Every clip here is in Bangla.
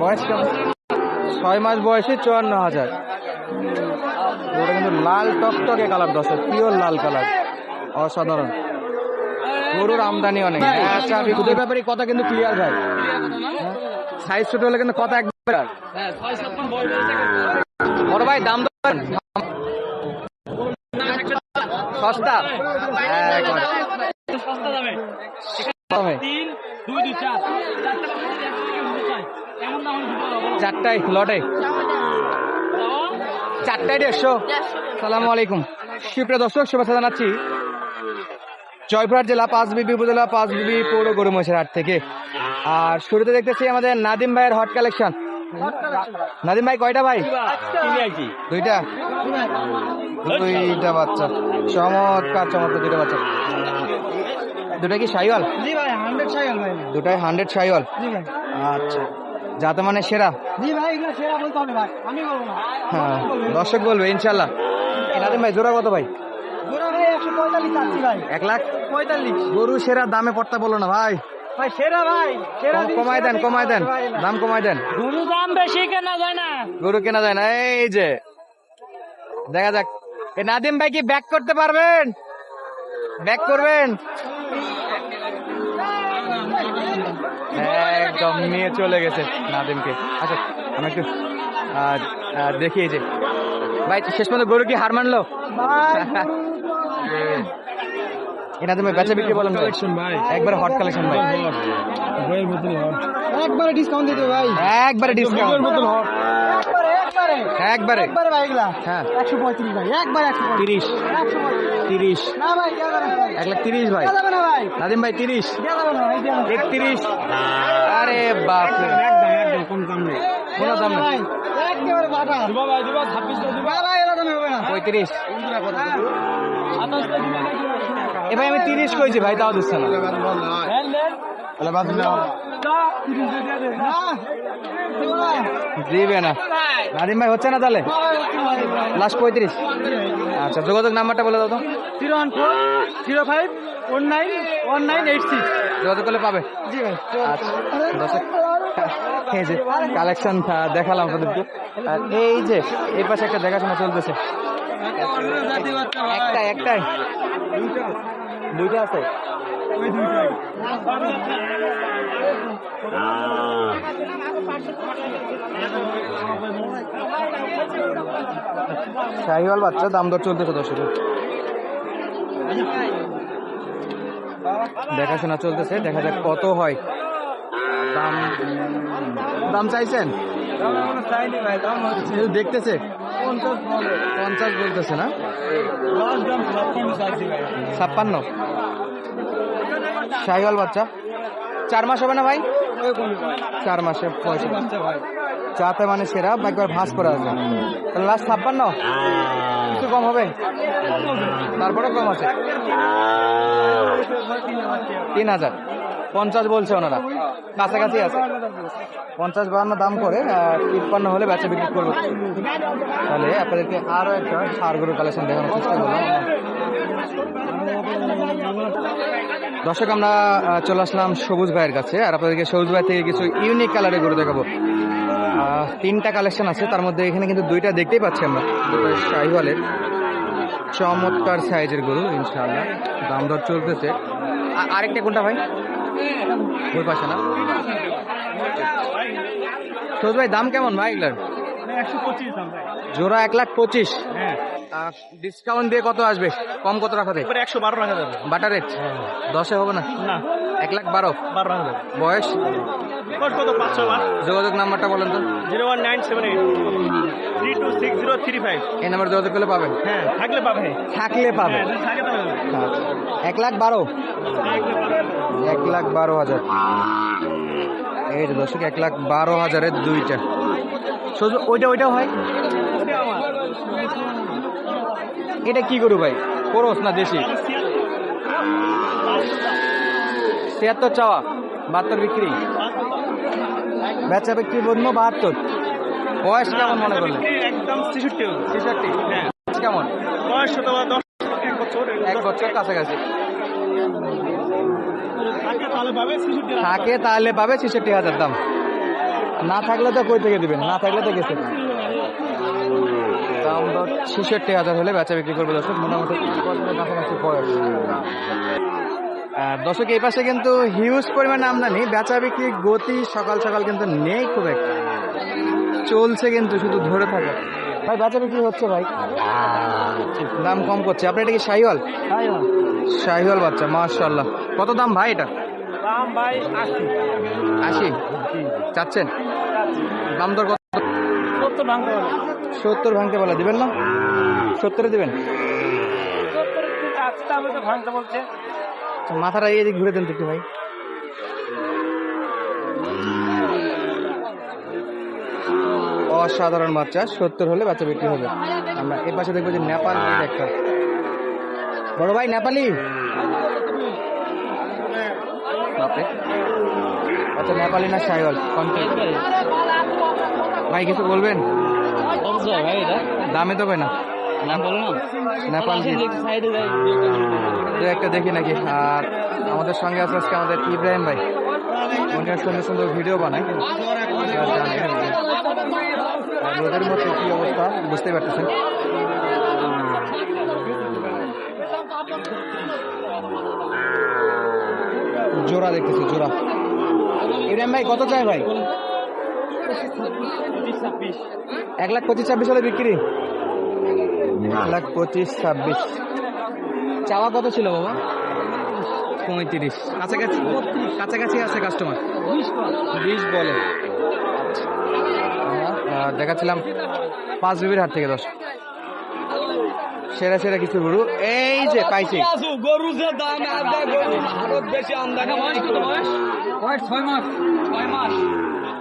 বয়স কেমন? ছয় মাস বয়সে চুয়ান্ন হাজার। ওটা কিন্তু লাল টকটকে কালার দর্শক পিওর লাল কালার। অসাধারণ। গরুর আমদানি অনেক। আচ্ছা আমি দুধের ব্যাপারে কথা কিন্তু ক্লিয়ার ভাই। সাইজ ছোট হলে কিন্তু কথা একবার বড় ভাই দাম দেবেন সস্তা? একবার। কমে। চারটায় লটে চারটায় দেড়শো। সালামু আলাইকুম। সুপ্রিয় দর্শক শুভেচ্ছা জানাচ্ছি জয়পুরহাট জেলা পাঁচ পাঁচবিবি উপজেলা পাঁচবিবি পৌর গরু মহিষের হাট থেকে। আর শুরুতে দেখতেছি আমাদের নাদিম ভাইয়ের হট কালেকশন নাদিম ভাই কয়টা ভাই? দুইটা। দুইটা বাচ্চা। চমৎকার চমৎকার দুইটা বাচ্চা। দুটা কি সাইওয়াল দুটাই হান্ড্রেড সাইওয়াল আচ্ছা। যাতে মানে সেরা। জি ভাই এগুলো সেরা বলতে হবে ভাই। আমি বলব না। হ্যাঁ দর্শক বলবে ইনশাল্লাহ। এ ভাই জোড়া কত ভাই? এক লাখ? পঁয়তাল্লিশ। গরু সেরা দামে পড়তা বলো না ভাই। ভাই সেরা ভাই সেরা দেন কমায় দেন দাম কমায় দেন। গরু দাম বেশি কেনা যায় না। গরু কেনা যায় না এই যে। দেখা যাক। এ নাদিম ভাই কি ব্যাক করতে পারবেন? ব্যাক করবেন? একদম নিয়ে চলে গেছে নাদিমকে। আচ্ছা আমি একটু আহ, আহ, দেখি যে। ভাই শেষ পর্যন্ত গরু কি হার মানলো? বেচা বিক্রি একবারে হট কালেকশন ভাই। বইয়ের মতন একবারে ডিসকাউন্ট দিতে ভাই একবারে ডিসকাউন্ট হট একবারে? একবারে। ভাই এগুলা? হ্যাঁ। একশো পঁয়ত্রিশ ভাই একবার একশো পঁয়ত্রিশ। তিরিশ। একশো তিরিশ। না ভাই এক লাখ তিরিশ ভাই। দেওয়া যাবে না ভাই। নাদিম ভাই তিরিশ। একত্রিশ। আরে বাপ একদম একদম কম দাম নেই। কোনো দাম নেই। একেবারে বাটা। দিবা ভাই দিবা ছাব্বিশ দিবা। ভাই ভাই এরা দামে হবে না। পঁয়ত্রিশ। সাতাশটা দিবা নাকি? এ ভাই আমি তিরিশ কইছি ভাই তাও দিচ্ছে না। হ্যাঁ তাহলে বাদ দিলাম। দেবো না। নাদিম ভাই হচ্ছে না তাহলে। লাস্ট পঁয়ত্রিশ। আচ্ছা যোগাযোগ নাম্বারটা বলে দাও তো। Zero one four zero five one nine one nine eight six. যোগাযোগ করলে পাবে। জি ভাই আচ্ছা এই যে কালেকশন দেখালাম আপনাদেরকে। আর এই যে এই পাশে একটা দেখাশোনা চলতেছে। একটা একটাই। দুইটা আছে। শাহিওয়াল বাচ্চা দাম দর চলতেছে দর্শক দেখাশোনা চলতেছে দেখা যাক কত হয়। দাম দাম চাইছেন? শুধু দেখতেছে? পঞ্চাশ বলতেছে না? ছাপ্পান্ন। শাহিওয়াল বাচ্চা। চার মাস হবে না ভাই? চার মাসে পয়সা। চাতে মানে সেরা বা একবার ভাঁজ করে আছে লাস্ট ছাপ্পান্ন? কিছু কম হবে? তারপরে কম আছে। তিন হাজার। পঞ্চাশ বলছে ওনারা। কাছাকাছি আছে। পঞ্চাশ বাহান্ন দাম করে তিপ্পান্ন হলে বেচা বিক্রি করব। তাহলে আপনাদেরকে আরও একটা সার গরু কালেকশন দেখানোর চেষ্টা করলাম। দর্শক আমরা চলে আসলাম সবুজ ভাইয়ের কাছে আর আপনাদেরকে সবুজ ভাই থেকে কিছু ইউনিক কালারের গরু দেখাবো। তিনটা কালেকশন আছে তার মধ্যে এখানে কিন্তু দুইটা দেখতেই পাচ্ছি আমরা। শাহিওয়ালের চমৎকার সাইজের গরু ইনশাআল্লাহ। দাম দর চলতেছে। আরেকটা কোনটা ভাই? ওই পাশে না? সবুজ ভাই দাম কেমন ভাই এগুলার? ভাই। জোড়া এক লাখ পঁচিশ। হ্যাঁ। ডিসকাউন্ট দিয়ে কত আসবে? কম কত রাখা যায়? একশো বারো রাখা যাবে। Butter rate? দশে হবে না? না। এক লাখ বারো। বারো রাখা যাবে। বয়স? কত? যোগাযোগ নাম্বারটা বলেন তো। Zero one nine seven eight. Three two six zero three five. এই নাম্বার যোগাযোগ করলে পাবেন? হ্যাঁ থাকলে পাবে। থাকলে পাবে। হ্যাঁ। আচ্ছা। এক লাখ বারো? এক লাখ বারো হাজার। এই দর্শক এক লাখ বারো হাজারের দুইটা। শুধু ওইটা ওইটাও হয়? এটা কি করু ভাই? করস না দেশি? ছিয়াত্তর চাওয়া, বাহাত্তর বিক্রি। বেচা বিক্রি বলব বাহাত্তর। বয়স কেমন মনে করলেন? একদম ছেষট্টি কেমন? বয়স এক বছর কাছাকাছি। থাকে তাহলে পাবে ছেষট্টি হাজার দাম। না থাকলে তো কই থেকে দিবেন? না থাকলে তো গেছে। দাম দর ছেষট্টি হাজার হলে বেচা বিক্রি করবে দর্শক মোটামুটি কাছাকাছি বয়স। আর দর্শক এই পাশে কিন্তু হিউজ পরিমাণ আমদানি বেচা বিক্রি গতি সকাল সকাল কিন্তু নেই খুব একটা। চলছে কিন্তু শুধু ধরে থাকে। ভাই বেচা বিক্রি হচ্ছে ভাই। দাম কম করছে। আপনার এটা কি শাহিওয়াল? শাহিওয়াল। বাচ্চা মাশাল্লাহ কত দাম ভাই এটা? দাম ভাই আশি। আশি? চাচ্ছেন? দাম দর কত? সত্তর ভাঙতে বলে দিবেন না? সত্তরে দিবেন? আচ্ছা, মাথাটা এদিক ঘুরে দেন একটু ভাই। অসাধারণ বাচ্চা সত্তর হলে বাচ্চা বিক্রি হবে। আমরা এর পাশে দেখব যে নেপাল একটা। বড় ভাই নেপালি? বাপরে। আচ্ছা নেপালি না সাইওয়াল ভাই কিছু বলবেন? দামে তো কয় না? একটা দেখি নাকি। আর আমাদের সঙ্গে আছে আজকে আমাদের ইব্রাহিম ভাই। উনি সুন্দর সুন্দর ভিডিও বানায়। রোদের মধ্যে কি অবস্থা? বুঝতে পারতেছেন। জোড়া দেখতেছি জোড়া। ইব্রাহিম ভাই কত চাই ভাই? এক লাখ পঁচিশ ছাব্বিশ হলে বিক্রি? এক লাখ পঁচিশ ছাব্বিশ। চাওয়া কত ছিল বাবা? পঁয়ত্রিশ। কাছাকাছি কাছাকাছি আছে কাস্টমার বিশ বলে। দেখাচ্ছিলাম পাঁচ বিবির হাট থেকে দশ। সেরা সেরা কিছু গরু। এই যে পাইছি। গরু যে দাম আদা ভারত বেশি আমদানি বয়স ছয় মাস। ছয় মাস।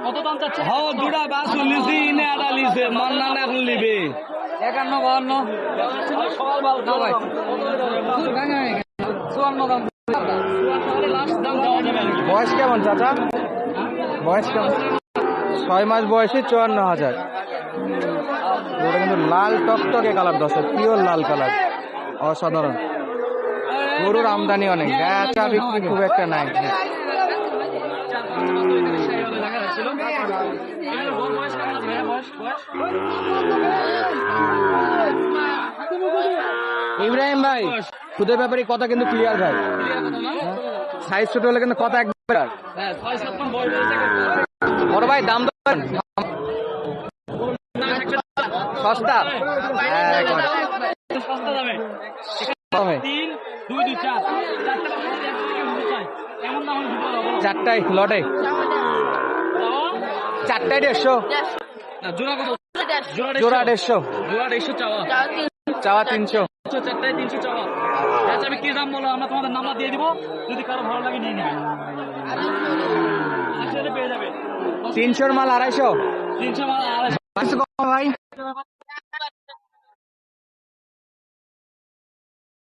কত দাম চাচ্ছে হ দুটা বাসু লিসি ইনে আদা লিসে মান্না না এখন লিবে। একান্ন বাহান্ন। চুয়ান্ন দাম বয়স কেমন চাচা? বয়স কেমন? ছয় মাস বয়সে চুয়ান্ন হাজার। ওটা কিন্তু লাল টকটকে কালার দশ পিওর লাল কালার। অসাধারণ। গরুর আমদানি অনেক। বেচা বিক্রি খুব একটা নাই। ইব্রাহিম ভাই খুদের ব্যাপারে কথা কিন্তু ক্লিয়ার ভাই। সাইজ ছোট হলে কিন্তু কথা একবার বড় ভাই, দাম সস্তা? চারটায় লটে। চারটায় দেড়শো। জোড়া কত জোড়া দেড়শো জোড়া দেড়শো চাওয়া। চাওয়া তিনশো। চারটায় তিনশো চাওয়া। আচ্ছা আমি কি দাম বলো আমরা তোমাদের নাম্বার দিয়ে দিব। যদি কারও ভালো লাগে নিয়ে নেবে। আচ্ছা পেয়ে যাবে। তিনশোর মাল আড়াইশো। তিনশো মাল আড়াইশো। ভাই